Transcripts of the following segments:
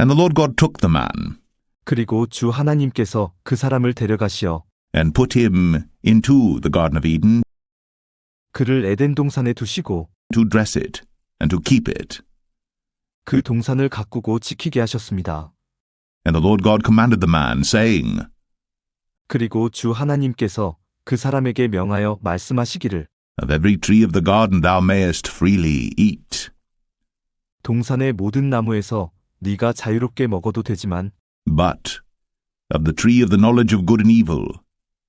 And the Lord God took the man 그리고 주 하나님께서 그 사람을 데려가시어 and put him into the Garden of Eden 그를 에덴 동산에 두시고 to dress it and to keep it. 그 동산을 가꾸고 지키게 하셨습니다. And the Lord God commanded the man, saying, 그리고 주 하나님께서 그 사람에게 명하여 말씀하시기를 Of every tree of the garden thou mayest freely eat, 동산의 모든 나무에서 네가 자유롭게 먹어도 되지만 but of the tree of the knowledge of good and evil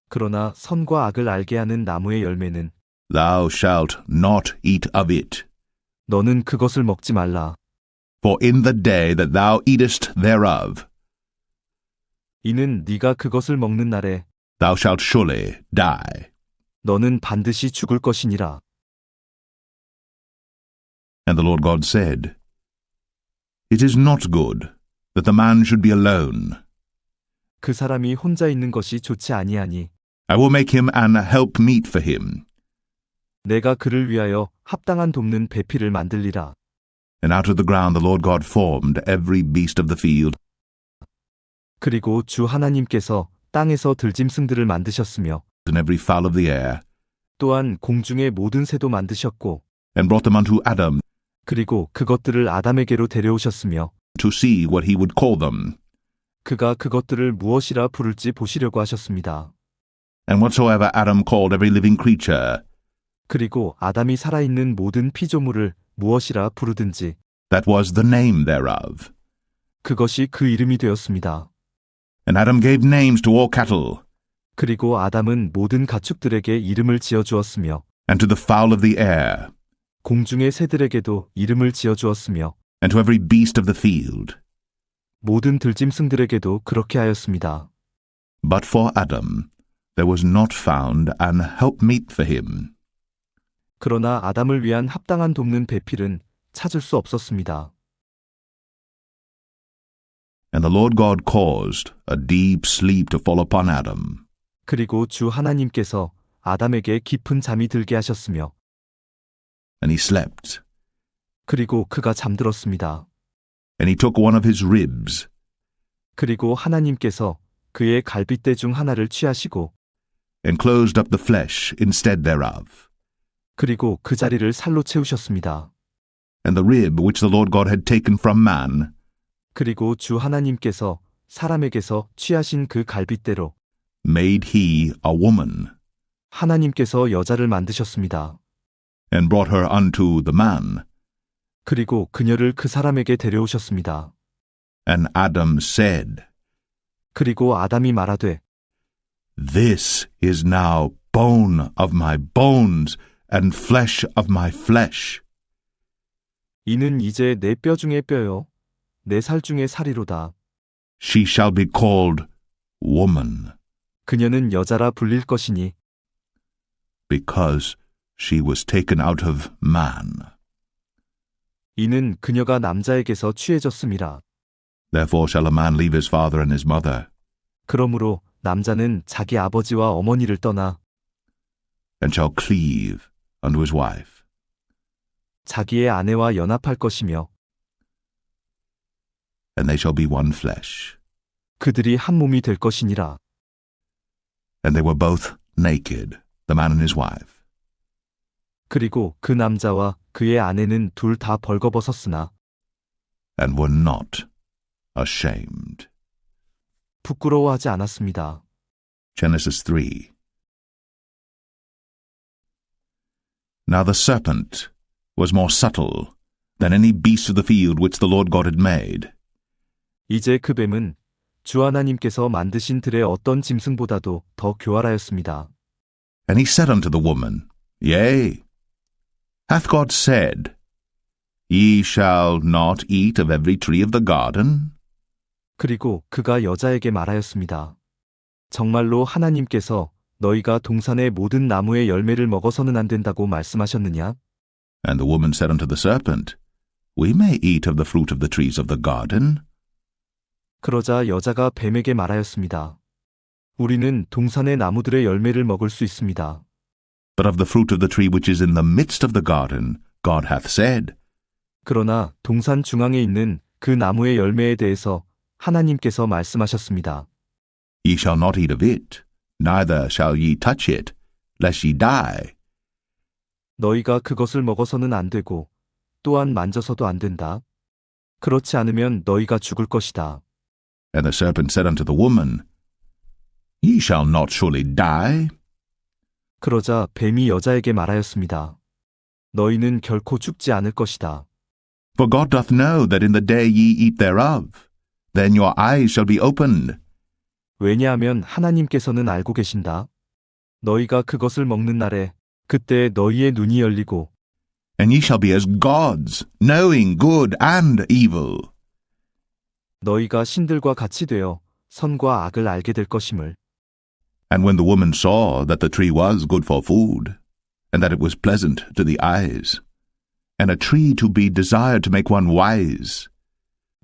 그러나 선과 악을 알게 하는 나무의 열매는 thou shalt not eat of it. 너는 그것을 먹지 말라. For in the day that thou eatest thereof, 이는 네가 그것을 먹는 날에 thou shalt surely die. 너는 반드시 죽을 것이니라. And the Lord God said, It is not good that the man should be alone. 그 사람이 혼자 있는 것이 좋지 아니하니 I will make him an helpmeet for him. 내가 그를 위하여 합당한 돕는 배필을 만들리라. And out of the ground the Lord God formed every beast of the field, 그리고 주 하나님께서 땅에서 들짐승들을 만드셨으며 and every fowl of the air, 또한 공중의 모든 새도 만드셨고 and brought them unto Adam 그리고 그것들을 아담에게로 데려오셨으며 to see what he would call them. 그가 그것들을 무엇이라 부를지 보시려고 하셨습니다. And whatsoever Adam called every living creature, 그리고 아담이 살아있는 모든 피조물을 무엇이라 부르든지 that was the name thereof. 그것이 그 이름이 되었습니다. And Adam gave names to all cattle, 그리고 아담은 모든 가축들에게 이름을 지어 주었으며 and to the fowl of the air, 공중의 새들에게도 이름을 지어 주었으며 and to every beast of the field. 모든 들짐승들에게도 그렇게 하였습니다. But for Adam there was not found an helpmeet for him. 그러나 아담을 위한 합당한 돕는 배필은 찾을 수 없었습니다. And the Lord God caused a deep sleep to fall upon Adam, 그리고 주 하나님께서 아담에게 깊은 잠이 들게 하셨으며 and he slept. 그리고 그가 잠들었습니다. And he took one of his ribs, 그리고 하나님께서 그의 갈빗대 중 하나를 취하시고 and closed up the flesh instead thereof. 그리고 그 자리를 살로 채우셨습니다. And the rib which the Lord God had taken from man, 그리고 주 하나님께서 사람에게서 취하신 그 갈빗대로 made he a woman, 하나님께서 여자를 만드셨습니다. and brought her unto the man. 그리고 그녀를 그 사람에게 데려오셨습니다. And Adam said, 그리고 아담이 말하되 This is now bone of my bones and flesh of my flesh. 이는 이제 내 뼈 중의 뼈요 내 살 중의 살이로다. She shall be called woman, 그녀는 여자라 불릴 것이니 because she was taken out of man. 이는 그녀가 남자에게서 취해졌음이라. Therefore shall a man leave his father and his mother, 그러므로 남자는 자기 아버지와 어머니를 떠나 and shall cleave unto his wife, 자기의 아내와 연합할 것이며 and they shall be one flesh. 그들이 한 몸이 될 것이니라. And they were both naked, the man and his wife, 그리고 그 남자와 그의 아내는 둘 다 벌거벗었으나 and were not ashamed. 부끄러워하지 않았습니다. Genesis 3. Now the serpent was more subtle than any beast of the field which the Lord God had made. 이제 그 뱀은 주 하나님께서 만드신 들의 어떤 짐승보다도 더 교활하였습니다. And he said unto the woman, Yea, hath God said, Ye shall not eat of every tree of the garden? 그리고 그가 여자에게 말하였습니다. 정말로 하나님께서 너희가 동산의 모든 나무의 열매를 먹어서는 안 된다고 말씀하셨느냐? And the woman said unto the serpent, We may eat of the fruit of the trees of the garden, 그러자 여자가 뱀에게 말하였습니다. 우리는 동산의 나무들의 열매를 먹을 수 있습니다. But of the fruit of the tree which is in the midst of the garden, God hath said, 그러나 동산 중앙에 있는 그 나무의 열매에 대해서 하나님께서 말씀하셨습니다. Ye shall not eat of it, neither shall ye touch it, lest ye die. 너희가 그것을 먹어서는 안 되고 또한 만져서도 안 된다. 그렇지 않으면 너희가 죽을 것이다. And the serpent said unto the woman, Ye shall not surely die. 그러자 뱀이 여자에게 말하였습니다. 너희는 결코 죽지 않을 것이다. For God doth know that in the day ye eat thereof, then your eyes shall be opened, 왜냐하면 하나님께서는 알고 계신다. 너희가 그것을 먹는 날에 그때 너희의 눈이 열리고 and ye shall be as gods, knowing good and evil. 너희가 신들과 같이 되어 선과 악을 알게 될 것임을 And when the woman saw that the tree was good for food, and that it was pleasant to the eyes, and a tree to be desired to make one wise,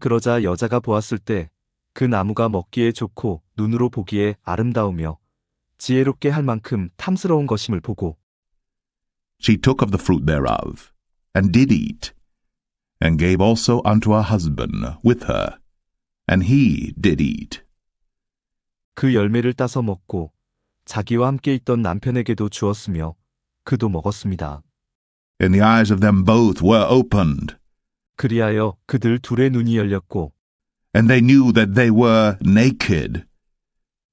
그러자 여자가 보았을 때 그 나무가 먹기에 좋고 눈으로 보기에 아름다우며 지혜롭게 할 만큼 탐스러운 것임을 보고 she took of the fruit thereof, and did eat, and gave also unto her husband with her, and he did eat. 그 열매를 따서 먹고 자기와 함께 있던 남편에게도 주었으며 그도 먹었습니다. And the eyes of them both were opened, 그리하여 그들 둘의 눈이 열렸고 and they knew that they were naked.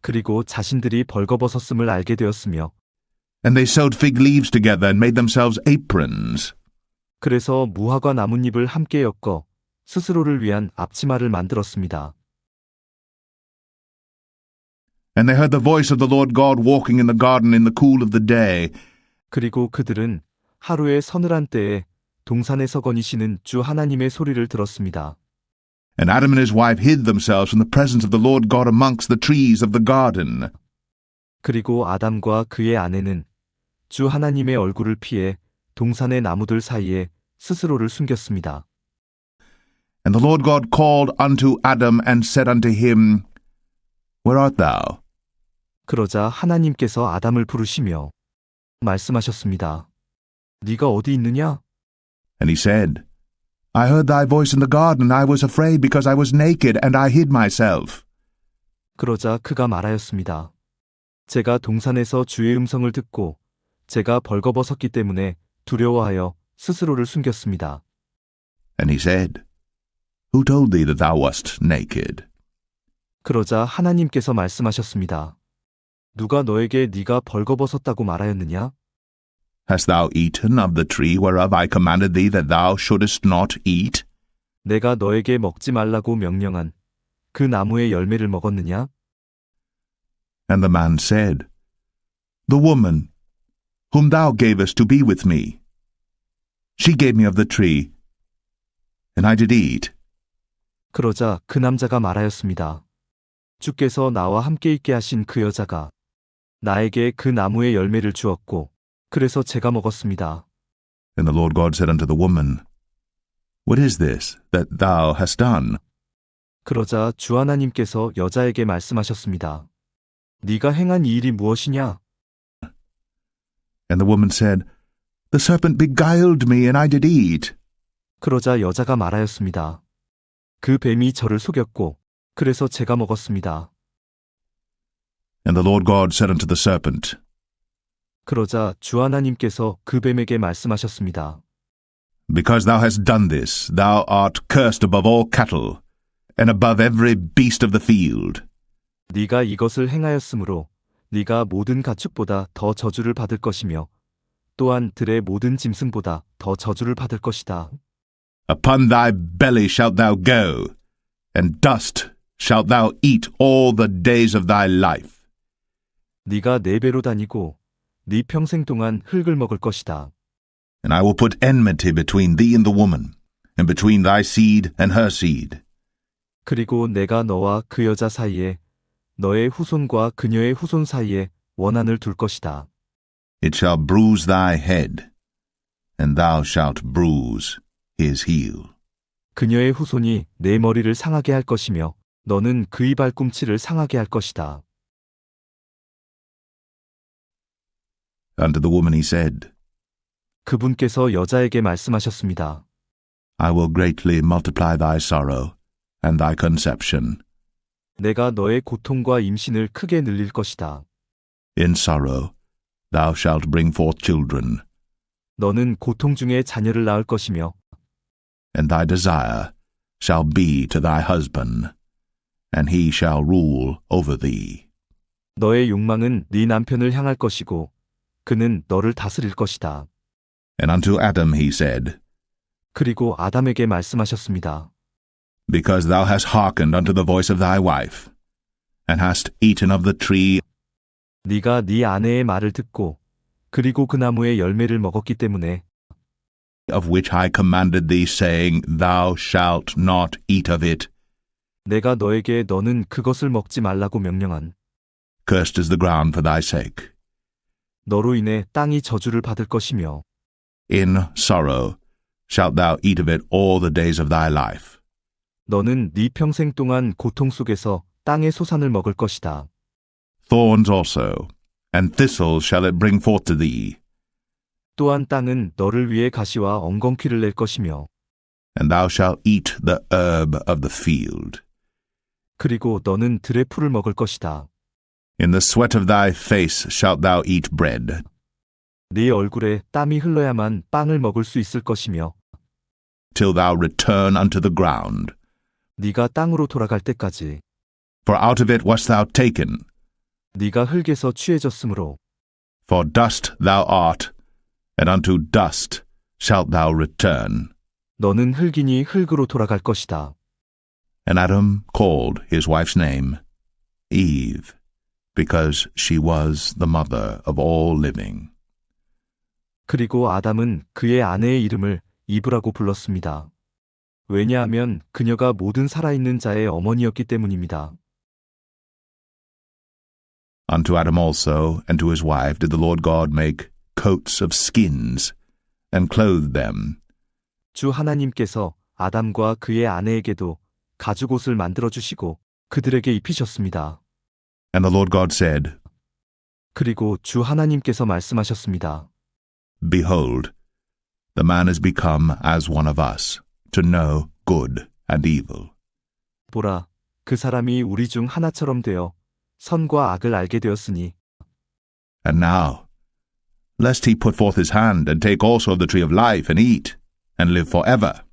그리고 자신들이 벌거벗었음을 알게 되었으며 And they sewed fig leaves together and made themselves aprons. 그래서 무화과 나뭇잎을 함께 엮어 스스로를 위한 앞치마를 만들었습니다. And they heard the voice of the Lord God walking in the garden in the cool of the day. 그리고 그들은 하루의 서늘한 때에 동산에 서거니시는 주 하나님의 소리를 들었습니다. And Adam and his wife hid themselves from the presence of the Lord God amongst the trees of the garden. 그리고 아담과 그의 아내는 주 하나님의 얼굴을 피해 동산의 나무들 사이에 스스로를 숨겼습니다. And the Lord God called unto Adam and said unto him, Where art thou? 그러자 하나님께서 아담을 부르시며 말씀하셨습니다. 네가 어디 있느냐? And he said, I heard thy voice in the garden, I was afraid because I was naked, and I hid myself. 그러자 그가 말하였습니다. 제가 동산에서 주의 음성을 듣고 제가 벌거벗었기 때문에 두려워하여 스스로를 숨겼습니다. And he said, Who told thee that thou wast naked? 그러자 하나님께서 말씀하셨습니다. 누가 너에게 네가 벌거벗었다고 말하였느냐? Hast thou eaten of the tree whereof I commanded thee that thou shouldest not eat? 내가 너에게 먹지 말라고 명령한 그 나무의 열매를 먹었느냐? And the man said, The woman, whom thou gavest to be with me, she gave me of the tree, and I did eat. 그러자 그 남자가 말하였습니다. 주께서 나와 함께 있게 하신 그 여자가 나에게 그 나무의 열매를 주었고 그래서 제가 먹었습니다. And the Lord God said unto the woman, What is this that thou hast done? 그러자 주 하나님께서 여자에게 말씀하셨습니다. 네가 행한 이 일이 무엇이냐? And the woman said, The serpent beguiled me, and I did eat. 그러자 여자가 말하였습니다. 그 뱀이 저를 속였고 그래서 제가 먹었습니다. And the Lord God said unto the serpent, 그러자 주 하나님께서 그 뱀에게 말씀하셨습니다. Because thou hast done this, thou art cursed above all cattle, and above every beast of the field. 네가 이것을 행하였으므로 네가 모든 가축보다 더 저주를 받을 것이며 또한 들의 모든 짐승보다 더 저주를 받을 것이다. Upon thy belly shalt thou go, and dust shalt thou eat all the days of thy life. 네가 네 배로 다니고 네 평생 동안 흙을 먹을 것이다. And I will put enmity between thee and the woman, and between thy seed and her seed. 그리고 내가 너와 그 여자 사이에 너의 후손과 그녀의 후손 사이에 원한을 둘 것이다. It shall bruise thy head, and thou shalt bruise his heel. 그녀의 후손이 내 머리를 상하게 할 것이며 너는 그의 발꿈치를 상하게 할 것이다. Unto the woman he said, 그분께서 여자에게 말씀하셨습니다. I will greatly multiply thy sorrow and thy conception. 내가 너의 고통과 임신을 크게 늘릴 것이다. In sorrow thou shalt bring forth children, 너는 고통 중에 자녀를 낳을 것이며 and thy desire shall be to thy husband, and he shall rule over thee. 너의 욕망은 네 남편을 향할 것이고 그는 너를 다스릴 것이다. And unto Adam he said, 그리고 아담에게 말씀하셨습니다. Because thou hast hearkened unto the voice of thy wife, and hast eaten of the tree 네가 네 아내의 말을 듣고 그리고 그 나무의 열매를 먹었기 때문에 of which I commanded thee, saying, Thou shalt not eat of it, 내가 너에게 너는 그것을 먹지 말라고 명령한 cursed is the ground for thy sake. 너로 인해 땅이 저주를 받을 것이며 In sorrow shalt thou eat of it all the days of thy life. 너는 네 평생 동안 고통 속에서 땅의 소산을 먹을 것이다. Thorns also, and thistles shall it bring forth to thee, 또한 땅은 너를 위해 가시와 엉겅퀴를 낼 것이며 and thou shalt eat the herb of the field. 그리고 너는 들의 풀을 먹을 것이다. In the sweat of thy face shalt thou eat bread, 네 얼굴에 땀이 흘러야만 빵을 먹을 수 있을 것이며 till thou return unto the ground. 네가 땅으로 돌아갈 때까지 For out of it wast thou taken, 네가 흙에서 취해졌으므로 for dust thou art, and unto dust shalt thou return. 너는 흙이니 흙으로 돌아갈 것이다. And Adam called his wife's name Eve, Because she was the mother of all living. 그리고 아담은 그의 아내의 이름을 이브라고 불렀습니다. 왜냐하면 그녀가 모든 살아있는 자의 어머니였기 때문입니다. Unto Adam also and to his wife did the Lord God make coats of skins, and clothed them. 주 하나님께서 아담과 그의 아내에게도 가죽 옷을 만들어 주시고 그들에게 입히셨습니다. And the Lord God said, 그리고 주 하나님께서 말씀하셨습니다. Behold, the man is become as one of us, to know good and evil. 보라, 그 사람이 우리 중 하나처럼 되어 선과 악을 알게 되었으니 And now, lest he put forth his hand and take also of the tree of life and eat, and live for ever.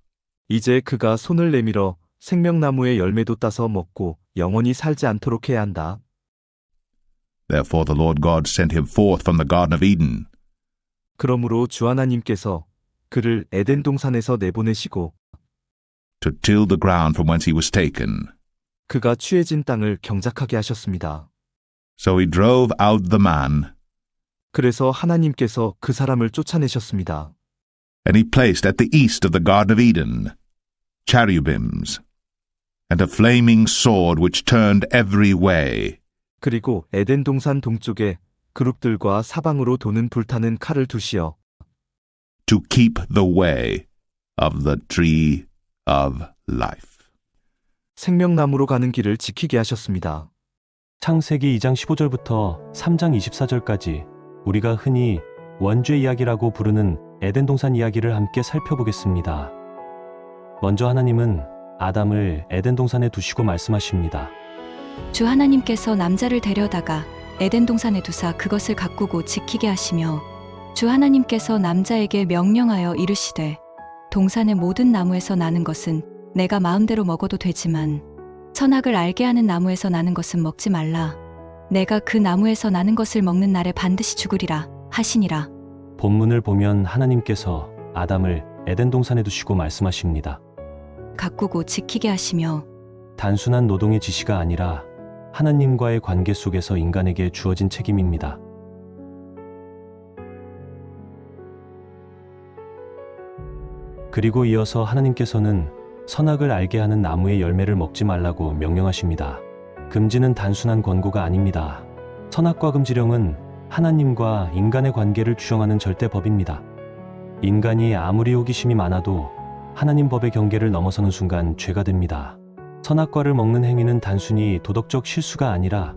이제 그가 손을 내밀어 생명나무의 열매도 따서 먹고 영원히 살지 않도록 해야 한다. Therefore the Lord God sent him forth from the Garden of Eden, 그러므로 주 하나님께서 그를 에덴 동산에서 내보내시고 to till the ground from whence he was taken. 그가 취해진 땅을 경작하게 하셨습니다. So he drove out the man, 그래서 하나님께서 그 사람을 쫓아내셨습니다. and he placed at the east of the Garden of Eden cherubims, and a flaming sword which turned every way, 그리고 에덴 동산 동쪽에 그룹들과 사방으로 도는 불타는 칼을 두시어 to keep the way of the tree of life. 생명나무로 가는 길을 지키게 하셨습니다. 창세기 2장 15절부터 3장 24절까지 우리가 흔히 원죄 이야기라고 부르는 에덴 동산 이야기를 함께 살펴보겠습니다. 먼저 하나님은 아담을 에덴 동산에 두시고 말씀하십니다. 주 하나님께서 남자를 데려다가 에덴 동산에 두사 그것을 가꾸고 지키게 하시며 주 하나님께서 남자에게 명령하여 이르시되 동산의 모든 나무에서 나는 것은 내가 마음대로 먹어도 되지만 선악을 알게 하는 나무에서 나는 것은 먹지 말라 내가 그 나무에서 나는 것을 먹는 날에 반드시 죽으리라 하시니라 본문을 보면 하나님께서 아담을 에덴 동산에 두시고 말씀하십니다. 가꾸고 지키게 하시며 단순한 노동의 지시가 아니라 하나님과의 관계 속에서 인간에게 주어진 책임입니다. 그리고 이어서 하나님께서는 선악을 알게 하는 나무의 열매를 먹지 말라고 명령하십니다. 금지는 단순한 권고가 아닙니다. 선악과 금지령은 하나님과 인간의 관계를 규정하는 절대 법입니다. 인간이 아무리 호기심이 많아도 하나님 법의 경계를 넘어서는 순간 죄가 됩니다. 선악과를 먹는 행위는 단순히 도덕적 실수가 아니라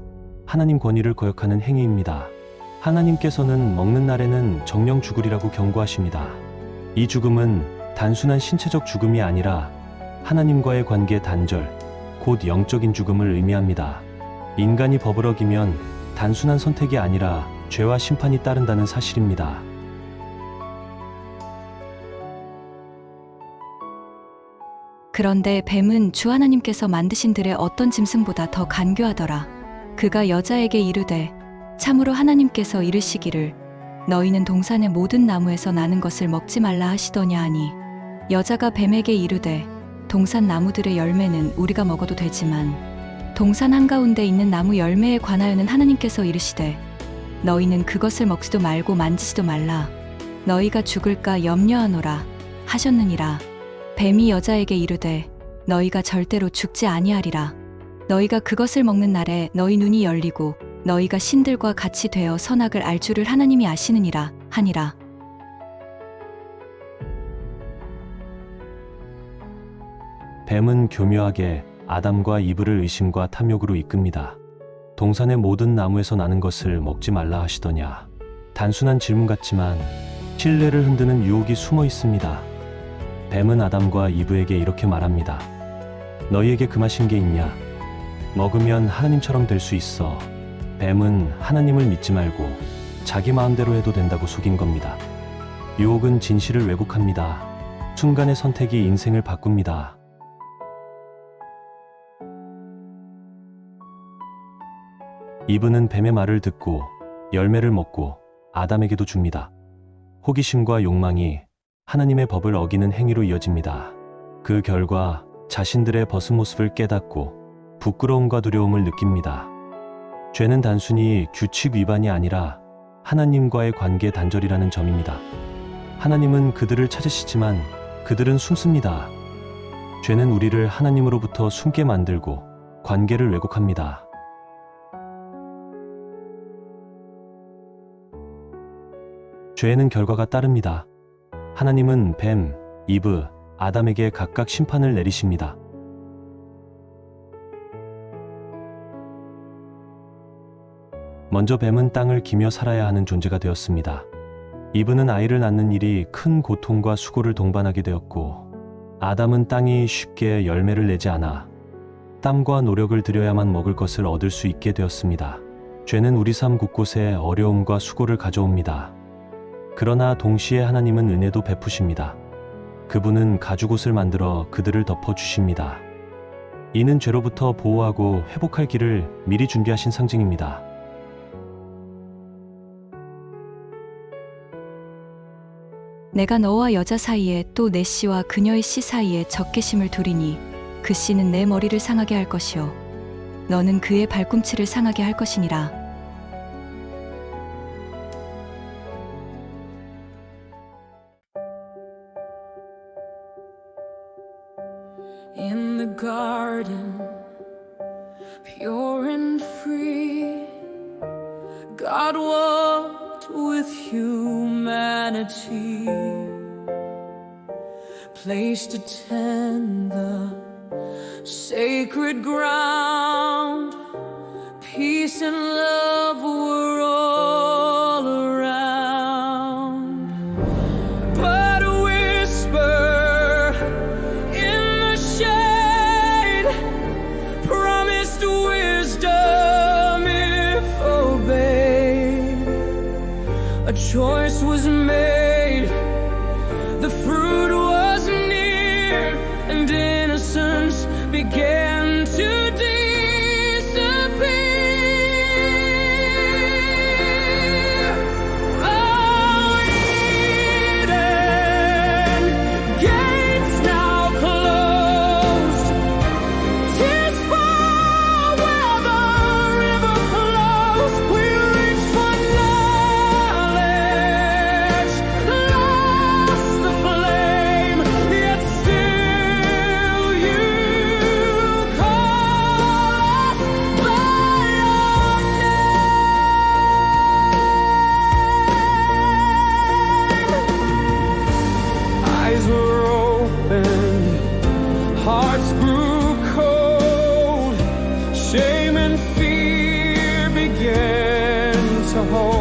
하나님 권위를 거역하는 행위입니다. 하나님께서는 먹는 날에는 정령 죽으리라고 경고하십니다. 이 죽음은 단순한 신체적 죽음이 아니라 하나님과의 관계 단절, 곧 영적인 죽음을 의미합니다. 인간이 법을 어기면 단순한 선택이 아니라 죄와 심판이 따른다는 사실입니다. 그런데 뱀은 주 하나님께서 만드신 들의 어떤 짐승보다 더 간교하더라. 그가 여자에게 이르되 참으로 하나님께서 이르시기를 너희는 동산의 모든 나무에서 나는 것을 먹지 말라 하시더냐 하니. 여자가 뱀에게 이르되 동산 나무들의 열매는 우리가 먹어도 되지만 동산 한가운데 있는 나무 열매에 관하여는 하나님께서 이르시되 너희는 그것을 먹지도 말고 만지지도 말라. 너희가 죽을까 염려하노라 하셨느니라 뱀이 여자에게 이르되 너희가 절대로 죽지 아니하리라 너희가 그것을 먹는 날에 너희 눈이 열리고 너희가 신들과 같이 되어 선악을 알 줄을 하나님이 아시느니라 하니라 뱀은 교묘하게 아담과 이브를 의심과 탐욕으로 이끕니다. 동산의 모든 나무에서 나는 것을 먹지 말라 하시더냐. 단순한 질문 같지만 신뢰를 흔드는 유혹이 숨어 있습니다. 뱀은 아담과 이브에게 이렇게 말합니다. 너희에게 금하신 게 있냐? 먹으면 하나님처럼 될 수 있어. 뱀은 하나님을 믿지 말고 자기 마음대로 해도 된다고 속인 겁니다. 유혹은 진실을 왜곡합니다. 순간의 선택이 인생을 바꿉니다. 이브는 뱀의 말을 듣고 열매를 먹고 아담에게도 줍니다. 호기심과 욕망이 하나님의 법을 어기는 행위로 이어집니다. 그 결과 자신들의 벗은 모습을 깨닫고 부끄러움과 두려움을 느낍니다. 죄는 단순히 규칙 위반이 아니라 하나님과의 관계 단절이라는 점입니다. 하나님은 그들을 찾으시지만 그들은 숨습니다. 죄는 우리를 하나님으로부터 숨게 만들고 관계를 왜곡합니다. 죄에는 결과가 따릅니다. 하나님은 뱀, 이브, 아담에게 각각 심판을 내리십니다. 먼저 뱀은 땅을 기며 살아야 하는 존재가 되었습니다. 이브는 아이를 낳는 일이 큰 고통과 수고를 동반하게 되었고, 아담은 땅이 쉽게 열매를 내지 않아 땀과 노력을 들여야만 먹을 것을 얻을 수 있게 되었습니다. 죄는 우리 삶 곳곳에 어려움과 수고를 가져옵니다. 그러나 동시에 하나님은 은혜도 베푸십니다. 그분은 가죽옷을 만들어 그들을 덮어주십니다. 이는 죄로부터 보호하고 회복할 길을 미리 준비하신 상징입니다. 내가 너와 여자 사이에 또 내 씨와 그녀의 씨 사이에 적개심을 두리니 그 씨는 내 머리를 상하게 할 것이요 너는 그의 발꿈치를 상하게 할 것이니라 humanity, placed to tend the sacred ground. Peace and love were all home.